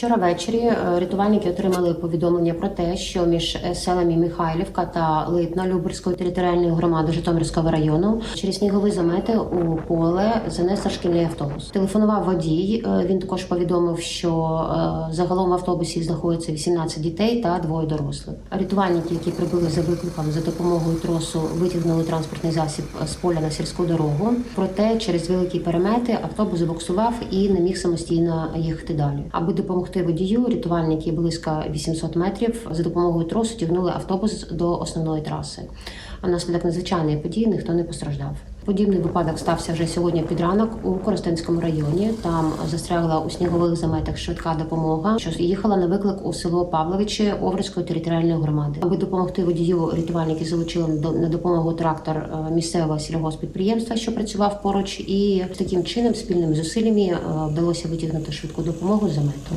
Вчора ввечері е, рятувальники отримали повідомлення про те, що між е, селами Михайлівка та Липна Люберської територіальної громади Житомирського району через снігові замети у поле занесло шкільний автобус. Телефонував водій. е, Він також повідомив, що загалом в автобусі знаходиться 18 дітей та двоє дорослих. Рятувальники, які прибули за викликом за допомогою тросу, витягнули транспортний засіб з поля на сільську дорогу. Проте через великі перемети автобус забуксував і не міг самостійно їхати далі. Аби допомогти водію, рятувальники близько 800 метрів за допомогою тросу тягнули автобус до основної траси. А внаслідок надзвичайної події ніхто не постраждав. Подібний випадок стався вже сьогодні під ранок у Коростенському районі. Там застрягла у снігових заметах швидка допомога, що їхала на виклик у село Павловичі Овруцької територіальної громади. Аби допомогти водію, рятувальники залучили на допомогу трактор е, місцевого сільгоспідприємства, що працював поруч, і таким чином спільними зусиллями е, вдалося витягнути швидку допомогу з замету.